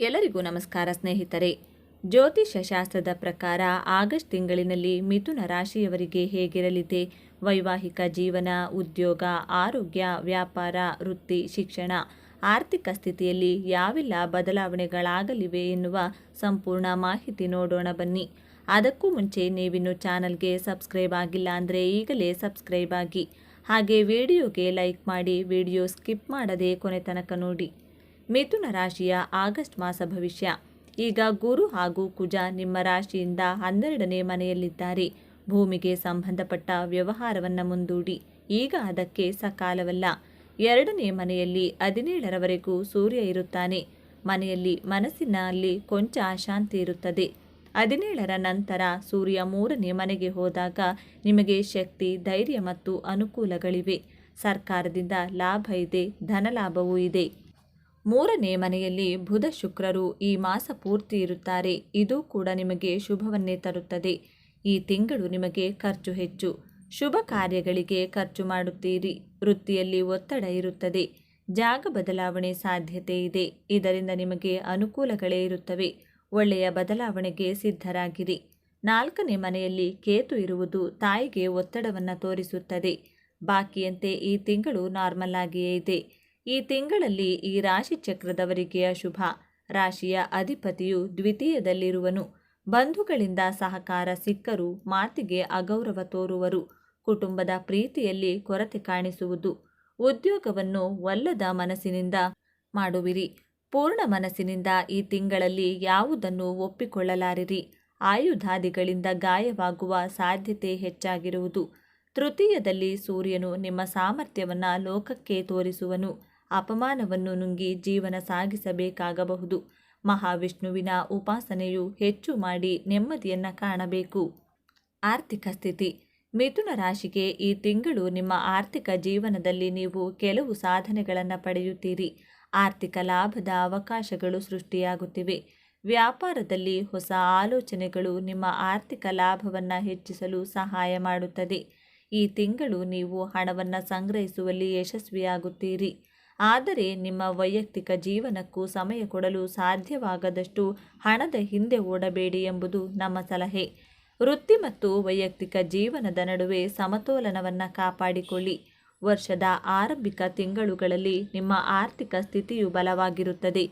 ಎಲ್ಲರಿಗೂ ನಮಸ್ಕಾರ ಸ್ನೇಹಿತರೆ. ಜ್ಯೋತಿಷ್ಯ ಶಾಸ್ತ್ರದ ಪ್ರಕಾರ ಆಗಸ್ಟ್ ತಿಂಗಳಿನಲ್ಲಿ ಮಿಥುನ ರಾಶಿಯವರಿಗೆ ಹೇಗಿರಲಿದೆ? ವೈವಾಹಿಕ ಜೀವನ, ಉದ್ಯೋಗ, ಆರೋಗ್ಯ, ವ್ಯಾಪಾರ, ವೃತ್ತಿ, ಶಿಕ್ಷಣ, ಆರ್ಥಿಕ ಸ್ಥಿತಿಯಲ್ಲಿ ಯಾವೆಲ್ಲ ಬದಲಾವಣೆಗಳಾಗಲಿವೆ ಎನ್ನುವ ಸಂಪೂರ್ಣ ಮಾಹಿತಿ ನೋಡೋಣ ಬನ್ನಿ. ಅದಕ್ಕೂ ಮುಂಚೆ ನೀವಿನ್ನು ಚಾನಲ್ಗೆ ಸಬ್ಸ್ಕ್ರೈಬ್ ಆಗಿಲ್ಲ ಅಂದರೆ ಈಗಲೇ ಸಬ್ಸ್ಕ್ರೈಬ್ ಆಗಿ. ಹಾಗೆ ವಿಡಿಯೋಗೆ ಲೈಕ್ ಮಾಡಿ ವಿಡಿಯೋ ಸ್ಕಿಪ್ ಮಾಡದೆ ಕೊನೆ ತನಕ ನೋಡಿ. ಮಿಥುನ ರಾಶಿಯ ಆಗಸ್ಟ್ ಮಾಸ ಭವಿಷ್ಯ. ಈಗ ಗುರು ಹಾಗೂ ಕುಜ ನಿಮ್ಮ ರಾಶಿಯಿಂದ ಹನ್ನೆರಡನೇ ಮನೆಯಲ್ಲಿದ್ದಾರೆ. ಭೂಮಿಗೆ ಸಂಬಂಧಪಟ್ಟ ವ್ಯವಹಾರವನ್ನು ಮುಂದೂಡಿ. ಈಗ ಅದಕ್ಕೆ ಸಕಾಲವಲ್ಲ. ಎರಡನೇ ಮನೆಯಲ್ಲಿ ಹದಿನೇಳರವರೆಗೂ ಸೂರ್ಯ ಇರುತ್ತಾನೆ. ಮನೆಯಲ್ಲಿ ಮನಸ್ಸಿನಲ್ಲಿ ಕೊಂಚ ಅಶಾಂತಿ ಇರುತ್ತದೆ. ಹದಿನೇಳರ ನಂತರ ಸೂರ್ಯ ಮೂರನೇ ಮನೆಗೆ ಹೋದಾಗ ನಿಮಗೆ ಶಕ್ತಿ, ಧೈರ್ಯ ಮತ್ತು ಅನುಕೂಲಗಳಿವೆ. ಸರ್ಕಾರದಿಂದ ಲಾಭ ಇದೆ, ಧನಲಾಭವೂ ಇದೆ. ಮೂರನೇ ಮನೆಯಲ್ಲಿ ಬುಧ ಶುಕ್ರರು ಈ ಮಾಸ ಪೂರ್ತಿ ಇರುತ್ತಾರೆ. ಇದು ಕೂಡ ನಿಮಗೆ ಶುಭವನ್ನೇ ತರುತ್ತದೆ. ಈ ತಿಂಗಳು ನಿಮಗೆ ಖರ್ಚು ಹೆಚ್ಚು. ಶುಭ ಕಾರ್ಯಗಳಿಗೆ ಖರ್ಚು ಮಾಡುತ್ತೀರಿ. ವೃತ್ತಿಯಲ್ಲಿ ಒತ್ತಡ ಇರುತ್ತದೆ. ಜಾಗ ಬದಲಾವಣೆ ಸಾಧ್ಯತೆ ಇದೆ. ಇದರಿಂದ ನಿಮಗೆ ಅನುಕೂಲಗಳೇ ಇರುತ್ತವೆ. ಒಳ್ಳೆಯ ಬದಲಾವಣೆಗೆ ಸಿದ್ಧರಾಗಿರಿ. ನಾಲ್ಕನೇ ಮನೆಯಲ್ಲಿ ಕೇತು ಇರುವುದು ತಾಯಿಗೆ ಒತ್ತಡವನ್ನು ತೋರಿಸುತ್ತದೆ. ಬಾಕಿಯಂತೆ ಈ ತಿಂಗಳು ನಾರ್ಮಲ್ ಆಗಿಯೇ ಇದೆ. ಈ ತಿಂಗಳಲ್ಲಿ ಈ ರಾಶಿ ಚಕ್ರದವರಿಗೆ ಶುಭ. ರಾಶಿಯ ಅಧಿಪತಿಯು ದ್ವಿತೀಯದಲ್ಲಿರುವನು. ಬಂಧುಗಳಿಂದ ಸಹಕಾರ ಸಿಕ್ಕರೂ ಮಾತಿಗೆ ಅಗೌರವ ತೋರುವರು. ಕುಟುಂಬದ ಪ್ರೀತಿಯಲ್ಲಿ ಕೊರತೆ ಕಾಣಿಸುವುದು. ಉದ್ಯೋಗವನ್ನು ಒಲ್ಲದ ಮನಸ್ಸಿನಿಂದ ಮಾಡುವಿರಿ. ಪೂರ್ಣ ಮನಸ್ಸಿನಿಂದ ಈ ತಿಂಗಳಲ್ಲಿ ಯಾವುದನ್ನು ಒಪ್ಪಿಕೊಳ್ಳಲಾರಿರಿ. ಆಯುಧಾದಿಗಳಿಂದ ಗಾಯವಾಗುವ ಸಾಧ್ಯತೆ ಹೆಚ್ಚಾಗಿರುವುದು. ತೃತೀಯದಲ್ಲಿ ಸೂರ್ಯನು ನಿಮ್ಮ ಸಾಮರ್ಥ್ಯವನ್ನು ಲೋಕಕ್ಕೆ ತೋರಿಸುವನು. ಅಪಮಾನವನ್ನು ನುಂಗಿ ಜೀವನ ಸಾಗಿಸಬೇಕಾಗಬಹುದು. ಮಹಾವಿಷ್ಣುವಿನ ಉಪಾಸನೆಯು ಹೆಚ್ಚು ಮಾಡಿ ನೆಮ್ಮದಿಯನ್ನು ಕಾಣಬೇಕು. ಆರ್ಥಿಕ ಸ್ಥಿತಿ. ಮಿಥುನ ರಾಶಿಗೆ ಈ ತಿಂಗಳು ನಿಮ್ಮ ಆರ್ಥಿಕ ಜೀವನದಲ್ಲಿ ನೀವು ಕೆಲವು ಸಾಧನೆಗಳನ್ನು ಪಡೆಯುತ್ತೀರಿ. ಆರ್ಥಿಕ ಲಾಭದ ಅವಕಾಶಗಳು ಸೃಷ್ಟಿಯಾಗುತ್ತಿವೆ. ವ್ಯಾಪಾರದಲ್ಲಿ ಹೊಸ ಆಲೋಚನೆಗಳು ನಿಮ್ಮ ಆರ್ಥಿಕ ಲಾಭವನ್ನು ಹೆಚ್ಚಿಸಲು ಸಹಾಯ ಮಾಡುತ್ತದೆ. ಈ ತಿಂಗಳು ನೀವು ಹಣವನ್ನು ಸಂಗ್ರಹಿಸುವಲ್ಲಿ ಯಶಸ್ವಿಯಾಗುತ್ತೀರಿ. ಆದರೆ ನಿಮ್ಮ ವೈಯಕ್ತಿಕ ಜೀವನಕ್ಕೂ ಸಮಯ ಕೊಡಲು ಸಾಧ್ಯವಾಗದಷ್ಟು ಹಣದ ಹಿಂದೆ ಓಡಬೇಡಿ ಎಂಬುದು ನಮ್ಮ ಸಲಹೆ. ವೃತ್ತಿ ಮತ್ತು ವೈಯಕ್ತಿಕ ಜೀವನದ ನಡುವೆ ಸಮತೋಲನವನ್ನು ಕಾಪಾಡಿಕೊಳ್ಳಿ. ವರ್ಷದ ಆರಂಭಿಕ ತಿಂಗಳುಗಳಲ್ಲಿ ನಿಮ್ಮ ಆರ್ಥಿಕ ಸ್ಥಿತಿಯು ಬಲವಾಗಿರುತ್ತದೆ.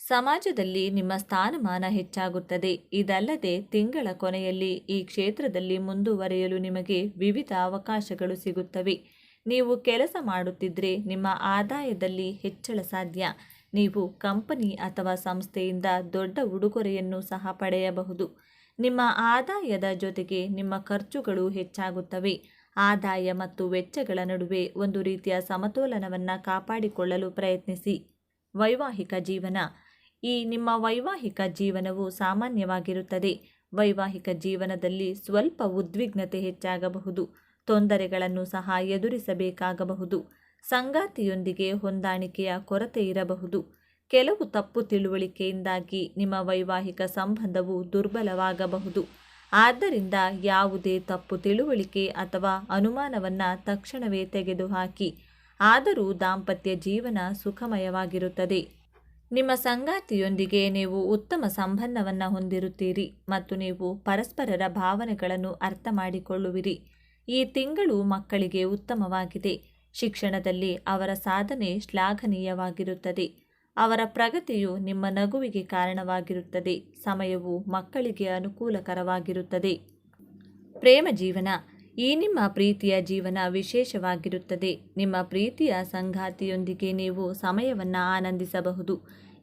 ಸಮಾಜದಲ್ಲಿ ನಿಮ್ಮ ಸ್ಥಾನಮಾನ ಹೆಚ್ಚಾಗುತ್ತದೆ. ಇದಲ್ಲದೆ ತಿಂಗಳ ಕೊನೆಯಲ್ಲಿ ಈ ಕ್ಷೇತ್ರದಲ್ಲಿ ಮುಂದುವರೆಯಲು ನಿಮಗೆ ವಿವಿಧ ಅವಕಾಶಗಳು ಸಿಗುತ್ತವೆ. ನೀವು ಕೆಲಸ ಮಾಡುತ್ತಿದ್ದರೆ ನಿಮ್ಮ ಆದಾಯದಲ್ಲಿ ಹೆಚ್ಚಳ ಸಾಧ್ಯ. ನೀವು ಕಂಪನಿ ಅಥವಾ ಸಂಸ್ಥೆಯಿಂದ ದೊಡ್ಡ ಉಡುಗೊರೆಯನ್ನು ಸಹ ಪಡೆಯಬಹುದು. ನಿಮ್ಮ ಆದಾಯದ ಜೊತೆಗೆ ನಿಮ್ಮ ಖರ್ಚುಗಳು ಹೆಚ್ಚಾಗುತ್ತವೆ. ಆದಾಯ ಮತ್ತು ವೆಚ್ಚಗಳ ನಡುವೆ ಒಂದು ರೀತಿಯ ಸಮತೋಲನವನ್ನು ಕಾಪಾಡಿಕೊಳ್ಳಲು ಪ್ರಯತ್ನಿಸಿ. ವೈವಾಹಿಕ ಜೀವನ. ಈ ನಿಮ್ಮ ವೈವಾಹಿಕ ಜೀವನವು ಸಾಮಾನ್ಯವಾಗಿರುತ್ತದೆ. ವೈವಾಹಿಕ ಜೀವನದಲ್ಲಿ ಸ್ವಲ್ಪ ಉದ್ವಿಗ್ನತೆ ಹೆಚ್ಚಾಗಬಹುದು. ತೊಂದರೆಗಳನ್ನು ಸಹ ಎದುರಿಸಬೇಕಾಗಬಹುದು. ಸಂಗಾತಿಯೊಂದಿಗೆ ಹೊಂದಾಣಿಕೆಯ ಕೊರತೆ ಇರಬಹುದು. ಕೆಲವು ತಪ್ಪು ತಿಳುವಳಿಕೆಯಿಂದಾಗಿ ನಿಮ್ಮ ವೈವಾಹಿಕ ಸಂಬಂಧವು ದುರ್ಬಲವಾಗಬಹುದು. ಆದ್ದರಿಂದ ಯಾವುದೇ ತಪ್ಪು ತಿಳುವಳಿಕೆ ಅಥವಾ ಅನುಮಾನವನ್ನು ತಕ್ಷಣವೇ ತೆಗೆದುಹಾಕಿ, ಆದರೂ ದಾಂಪತ್ಯ ಜೀವನ ಸುಖಮಯವಾಗಿರುತ್ತದೆ. ನಿಮ್ಮ ಸಂಗಾತಿಯೊಂದಿಗೆ ನೀವು ಉತ್ತಮ ಸಂಬಂಧವನ್ನು ಹೊಂದಿರುತ್ತೀರಿ ಮತ್ತು ನೀವು ಪರಸ್ಪರರ ಭಾವನೆಗಳನ್ನು ಅರ್ಥ ಮಾಡಿಕೊಳ್ಳುವಿರಿ ಈ ತಿಂಗಳು ಮಕ್ಕಳಿಗೆ ಉತ್ತಮವಾಗಿದೆ. ಶಿಕ್ಷಣದಲ್ಲಿ ಅವರ ಸಾಧನೆ ಶ್ಲಾಘನೀಯವಾಗಿರುತ್ತದೆ. ಅವರ ಪ್ರಗತಿಯು ನಿಮ್ಮ ನಗುವಿಗೆ ಕಾರಣವಾಗಿರುತ್ತದೆ. ಸಮಯವು ಮಕ್ಕಳಿಗೆ ಅನುಕೂಲಕರವಾಗಿರುತ್ತದೆ. ಪ್ರೇಮ ಜೀವನ. ಈ ನಿಮ್ಮ ಪ್ರೀತಿಯ ಜೀವನ ವಿಶೇಷವಾಗಿರುತ್ತದೆ. ನಿಮ್ಮ ಪ್ರೀತಿಯ ಸಂಗಾತಿಯೊಂದಿಗೆ ನೀವು ಸಮಯವನ್ನು ಆನಂದಿಸಬಹುದು.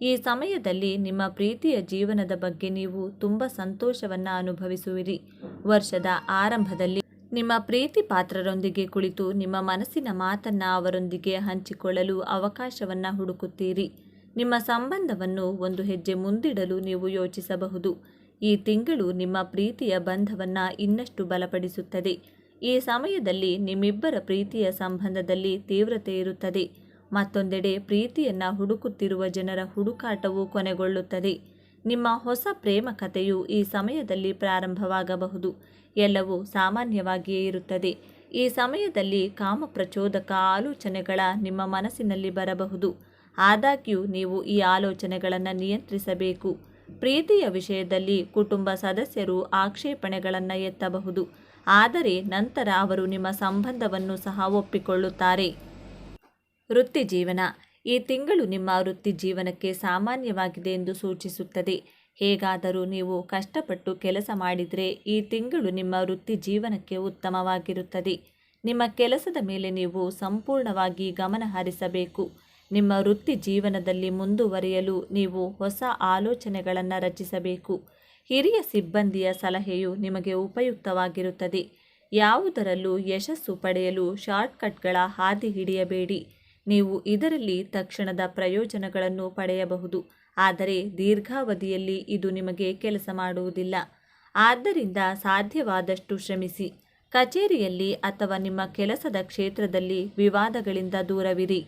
ಈ ಸಮಯದಲ್ಲಿ ನಿಮ್ಮ ಪ್ರೀತಿಯ ಜೀವನದ ಬಗ್ಗೆ ನೀವು ತುಂಬ ಸಂತೋಷವನ್ನು ಅನುಭವಿಸುವಿರಿ. ವರ್ಷದ ಆರಂಭದಲ್ಲಿ ನಿಮ್ಮ ಪ್ರೀತಿ ಪಾತ್ರರೊಂದಿಗೆ ಕುಳಿತು ನಿಮ್ಮ ಮನಸ್ಸಿನ ಮಾತನ್ನು ಅವರೊಂದಿಗೆ ಹಂಚಿಕೊಳ್ಳಲು ಅವಕಾಶವನ್ನು ಹುಡುಕುತ್ತೀರಿ. ನಿಮ್ಮ ಸಂಬಂಧವನ್ನು ಒಂದು ಹೆಜ್ಜೆ ಮುಂದಿಡಲು ನೀವು ಯೋಚಿಸಬಹುದು. ಈ ತಿಂಗಳು ನಿಮ್ಮ ಪ್ರೀತಿಯ ಬಂಧವನ್ನು ಇನ್ನಷ್ಟು ಬಲಪಡಿಸುತ್ತದೆ. ಈ ಸಮಯದಲ್ಲಿ ನಿಮ್ಮಿಬ್ಬರ ಪ್ರೀತಿಯ ಸಂಬಂಧದಲ್ಲಿ ತೀವ್ರತೆ ಇರುತ್ತದೆ. ಮತ್ತೊಂದೆಡೆ ಪ್ರೀತಿಯನ್ನು ಹುಡುಕುತ್ತಿರುವ ಜನರ ಹುಡುಕಾಟವು ಕೊನೆಗೊಳ್ಳುತ್ತದೆ. ನಿಮ್ಮ ಹೊಸ ಪ್ರೇಮ ಕಥೆಯು ಈ ಸಮಯದಲ್ಲಿ ಪ್ರಾರಂಭವಾಗಬಹುದು. ಎಲ್ಲವೂ ಸಾಮಾನ್ಯವಾಗಿಯೇ ಇರುತ್ತದೆ. ಈ ಸಮಯದಲ್ಲಿ ಕಾಮ ಪ್ರಚೋದಕ ಆಲೋಚನೆಗಳ ನಿಮ್ಮ ಮನಸ್ಸಿನಲ್ಲಿ ಬರಬಹುದು. ಆದಾಗ್ಯೂ ನೀವು ಈ ಆಲೋಚನೆಗಳನ್ನು ನಿಯಂತ್ರಿಸಬೇಕು. ಪ್ರೀತಿಯ ವಿಷಯದಲ್ಲಿ ಕುಟುಂಬ ಸದಸ್ಯರು ಆಕ್ಷೇಪಣೆಗಳನ್ನು ಎತ್ತಬಹುದು. ಆದರೆ ನಂತರ ಅವರು ನಿಮ್ಮ ಸಂಬಂಧವನ್ನು ಸಹ ಒಪ್ಪಿಕೊಳ್ಳುತ್ತಾರೆ. ವೃತ್ತಿ ಜೀವನ ಈ ತಿಂಗಳು ನಿಮ್ಮ ವೃತ್ತಿ ಜೀವನಕ್ಕೆ ಸಾಮಾನ್ಯವಾಗಿದೆ ಎಂದು ಸೂಚಿಸುತ್ತದೆ. ಹೇಗಾದರೂ ನೀವು ಕಷ್ಟಪಟ್ಟು ಕೆಲಸ ಮಾಡಿದರೆ ಈ ತಿಂಗಳು ನಿಮ್ಮ ವೃತ್ತಿ ಜೀವನಕ್ಕೆ ಉತ್ತಮವಾಗಿರುತ್ತದೆ. ನಿಮ್ಮ ಕೆಲಸದ ಮೇಲೆ ನೀವು ಸಂಪೂರ್ಣವಾಗಿ ಗಮನ ಹರಿಸಬೇಕು. ನಿಮ್ಮ ವೃತ್ತಿ ಜೀವನದಲ್ಲಿ ಮುಂದುವರಿಯಲು ನೀವು ಹೊಸ ಆಲೋಚನೆಗಳನ್ನು ರಚಿಸಬೇಕು. ಹಿರಿಯ ಸಿಬ್ಬಂದಿಯ ಸಲಹೆಯು ನಿಮಗೆ ಉಪಯುಕ್ತವಾಗಿರುತ್ತದೆ. ಯಾವುದರಲ್ಲೂ ಯಶಸ್ಸು ಪಡೆಯಲು ಶಾರ್ಟ್ಕಟ್ಗಳ ಹಾದಿ ಹಿಡಿಯಬೇಡಿ. ನೀವು ಇದರಲ್ಲಿ ತಕ್ಷಣದ ಪ್ರಯೋಜನಗಳನ್ನು ಪಡೆಯಬಹುದು. ಆದರೆ ದೀರ್ಘಾವಧಿಯಲ್ಲಿ ಇದು ನಿಮಗೆ ಕೆಲಸ ಮಾಡುವುದಿಲ್ಲ. ಆದ್ದರಿಂದ ಸಾಧ್ಯವಾದಷ್ಟು ಶ್ರಮಿಸಿ. ಕಚೇರಿಯಲ್ಲಿ ಅಥವಾ ನಿಮ್ಮ ಕೆಲಸದ ಕ್ಷೇತ್ರದಲ್ಲಿ ವಿವಾದಗಳಿಂದ ದೂರವಿರಿ.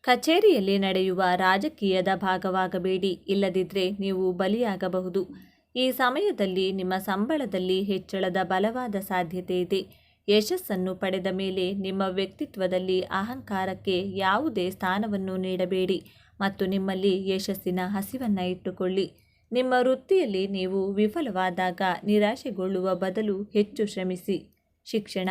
ಕಚೇರಿಯಲ್ಲಿ ನಡೆಯುವ ರಾಜಕೀಯದ ಭಾಗವಾಗಬೇಡಿ. ಇಲ್ಲದಿದ್ದರೆ ನೀವು ಬಲಿಯಾಗಬಹುದು. ಈ ಸಮಯದಲ್ಲಿ ನಿಮ್ಮ ಸಂಬಳದಲ್ಲಿ ಹೆಚ್ಚಳದ ಬಲವಾದ ಸಾಧ್ಯತೆ ಇದೆ. ಯಶಸ್ಸನ್ನು ಪಡೆದ ಮೇಲೆ ನಿಮ್ಮ ವ್ಯಕ್ತಿತ್ವದಲ್ಲಿ ಅಹಂಕಾರಕ್ಕೆ ಯಾವುದೇ ಸ್ಥಾನವನ್ನು ನೀಡಬೇಡಿ ಮತ್ತು ನಿಮ್ಮಲ್ಲಿ ಯಶಸ್ಸಿನ ಹಸಿವನ್ನು ಇಟ್ಟುಕೊಳ್ಳಿ. ನಿಮ್ಮ ವೃತ್ತಿಯಲ್ಲಿ ನೀವು ವಿಫಲವಾದಾಗ ನಿರಾಶೆಗೊಳ್ಳುವ ಬದಲು ಹೆಚ್ಚು ಶ್ರಮಿಸಿ. ಶಿಕ್ಷಣ.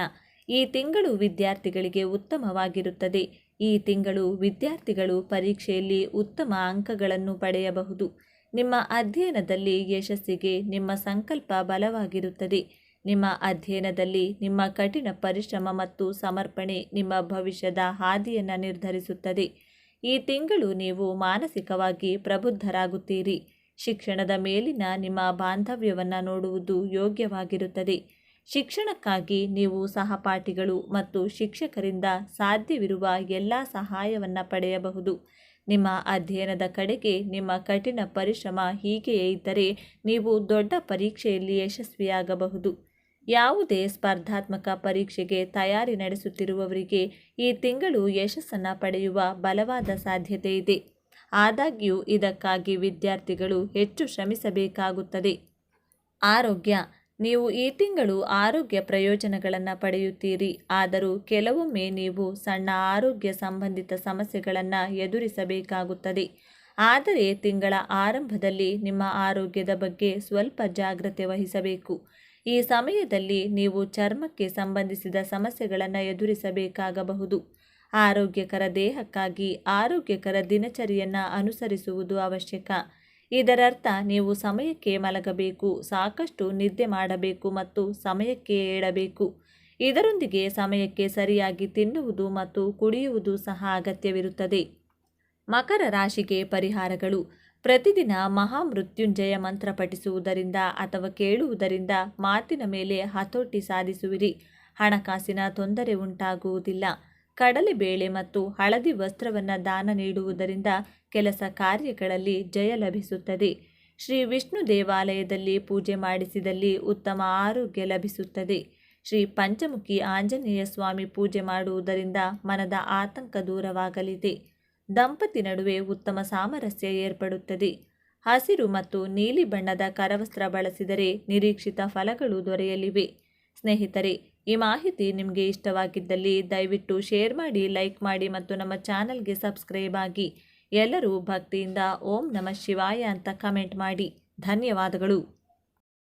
ಈ ತಿಂಗಳು ವಿದ್ಯಾರ್ಥಿಗಳಿಗೆ ಉತ್ತಮವಾಗಿರುತ್ತದೆ. ಈ ತಿಂಗಳು ವಿದ್ಯಾರ್ಥಿಗಳು ಪರೀಕ್ಷೆಯಲ್ಲಿ ಉತ್ತಮ ಅಂಕಗಳನ್ನು ಪಡೆಯಬಹುದು. ನಿಮ್ಮ ಅಧ್ಯಯನದಲ್ಲಿ ಯಶಸ್ಸಿಗೆ ನಿಮ್ಮ ಸಂಕಲ್ಪ ಬಲವಾಗಿರುತ್ತದೆ. ನಿಮ್ಮ ಅಧ್ಯಯನದಲ್ಲಿ ನಿಮ್ಮ ಕಠಿಣ ಪರಿಶ್ರಮ ಮತ್ತು ಸಮರ್ಪಣೆ ನಿಮ್ಮ ಭವಿಷ್ಯದ ಹಾದಿಯನ್ನು ನಿರ್ಧರಿಸುತ್ತದೆ. ಈ ತಿಂಗಳು ನೀವು ಮಾನಸಿಕವಾಗಿ ಪ್ರಬುದ್ಧರಾಗುತ್ತೀರಿ. ಶಿಕ್ಷಣದ ಮೇಲಿನ ನಿಮ್ಮ ಬಾಂಧವ್ಯವನ್ನು ನೋಡುವುದು ಯೋಗ್ಯವಾಗಿರುತ್ತದೆ. ಶಿಕ್ಷಣಕ್ಕಾಗಿ ನೀವು ಸಹಪಾಠಿಗಳು ಮತ್ತು ಶಿಕ್ಷಕರಿಂದ ಸಾಧ್ಯವಿರುವ ಎಲ್ಲ ಸಹಾಯವನ್ನು ಪಡೆಯಬಹುದು. ನಿಮ್ಮ ಅಧ್ಯಯನದ ಕಡೆಗೆ ನಿಮ್ಮ ಕಠಿಣ ಪರಿಶ್ರಮ ಹೀಗೆಯೇ ಇದ್ದರೆ ನೀವು ದೊಡ್ಡ ಪರೀಕ್ಷೆಯಲ್ಲಿ ಯಶಸ್ವಿಯಾಗಬಹುದು. ಯಾವುದೇ ಸ್ಪರ್ಧಾತ್ಮಕ ಪರೀಕ್ಷೆಗೆ ತಯಾರಿ ನಡೆಸುತ್ತಿರುವವರಿಗೆ ಈ ತಿಂಗಳು ಯಶಸ್ಸನ್ನು ಪಡೆಯುವ ಬಲವಾದ ಸಾಧ್ಯತೆ ಇದೆ. ಆದಾಗ್ಯೂ, ಇದಕ್ಕಾಗಿ ವಿದ್ಯಾರ್ಥಿಗಳು ಹೆಚ್ಚು ಶ್ರಮಿಸಬೇಕಾಗುತ್ತದೆ. ಆರೋಗ್ಯ. ನೀವು ಈ ತಿಂಗಳು ಆರೋಗ್ಯ ಪ್ರಯೋಜನಗಳನ್ನು ಪಡೆಯುತ್ತೀರಿ. ಆದರೂ ಕೆಲವೊಮ್ಮೆ ನೀವು ಸಣ್ಣ ಆರೋಗ್ಯ ಸಂಬಂಧಿತ ಸಮಸ್ಯೆಗಳನ್ನು ಎದುರಿಸಬೇಕಾಗುತ್ತದೆ. ಆದರೆ, ತಿಂಗಳ ಆರಂಭದಲ್ಲಿ ನಿಮ್ಮ ಆರೋಗ್ಯದ ಬಗ್ಗೆ ಸ್ವಲ್ಪ ಜಾಗ್ರತೆ ವಹಿಸಬೇಕು. ಈ ಸಮಯದಲ್ಲಿ ನೀವು ಚರ್ಮಕ್ಕೆ ಸಂಬಂಧಿಸಿದ ಸಮಸ್ಯೆಗಳನ್ನು ಎದುರಿಸಬೇಕಾಗಬಹುದು. ಆರೋಗ್ಯಕರ ದೇಹಕ್ಕಾಗಿ ಆರೋಗ್ಯಕರ ದಿನಚರಿಯನ್ನು ಅನುಸರಿಸುವುದು ಅವಶ್ಯಕ. ಇದರರ್ಥ ನೀವು ಸಮಯಕ್ಕೆ ಮಲಗಬೇಕು, ಸಾಕಷ್ಟು ನಿದ್ದೆ ಮಾಡಬೇಕು ಮತ್ತು ಸಮಯಕ್ಕೆ ಏಳಬೇಕು. ಇದರೊಂದಿಗೆ ಸಮಯಕ್ಕೆ ಸರಿಯಾಗಿ ತಿನ್ನುವುದು ಮತ್ತು ಕುಡಿಯುವುದು ಸಹ ಅಗತ್ಯವಿರುತ್ತದೆ. ಮಕರ ರಾಶಿಗೆ ಪರಿಹಾರಗಳು. ಪ್ರತಿದಿನ ಮಹಾಮೃತ್ಯುಂಜಯ ಮಂತ್ರ ಪಠಿಸುವುದರಿಂದ ಅಥವಾ ಕೇಳುವುದರಿಂದ ಮಾತಿನ ಮೇಲೆ ಹತೋಟಿ ಸಾಧಿಸುವಿರಿ. ಹಣಕಾಸಿನ ತೊಂದರೆ ಉಂಟಾಗುವುದಿಲ್ಲ. ಕಡಲೆ ಬೇಳೆ ಮತ್ತು ಹಳದಿ ವಸ್ತ್ರವನ್ನು ದಾನ ನೀಡುವುದರಿಂದ ಕೆಲಸ ಕಾರ್ಯಗಳಲ್ಲಿ ಜಯ ಲಭಿಸುತ್ತದೆ. ಶ್ರೀ ವಿಷ್ಣು ದೇವಾಲಯದಲ್ಲಿ ಪೂಜೆ ಮಾಡಿಸಿದಲ್ಲಿ ಉತ್ತಮ ಆರೋಗ್ಯ ಲಭಿಸುತ್ತದೆ. ಶ್ರೀ ಪಂಚಮುಖಿ ಆಂಜನೇಯ ಸ್ವಾಮಿ ಪೂಜೆ ಮಾಡುವುದರಿಂದ ಮನದ ಆತಂಕ ದೂರವಾಗಲಿದೆ. ದಂಪತಿ ನಡುವೆ ಉತ್ತಮ ಸಾಮರಸ್ಯ ಏರ್ಪಡುತ್ತದೆ. ಹಸಿರು ಮತ್ತು ನೀಲಿ ಬಣ್ಣದ ಕರವಸ್ತ್ರ ಬಳಸಿದರೆ ನಿರೀಕ್ಷಿತ ಫಲಗಳು ದೊರೆಯಲಿವೆ. ಸ್ನೇಹಿತರೆ, ಈ ಮಾಹಿತಿ ನಿಮಗೆ ಇಷ್ಟವಾಗಿದ್ದಲ್ಲಿ ದಯವಿಟ್ಟು ಶೇರ್ ಮಾಡಿ, ಲೈಕ್ ಮಾಡಿ ಮತ್ತು ನಮ್ಮ ಚಾನಲ್ಗೆ ಸಬ್ಸ್ಕ್ರೈಬ್ ಆಗಿ. ಎಲ್ಲರೂ ಭಕ್ತಿಯಿಂದ ಓಂ ನಮಃ ಶಿವಾಯ ಅಂತ ಕಮೆಂಟ್ ಮಾಡಿ. ಧನ್ಯವಾದಗಳು.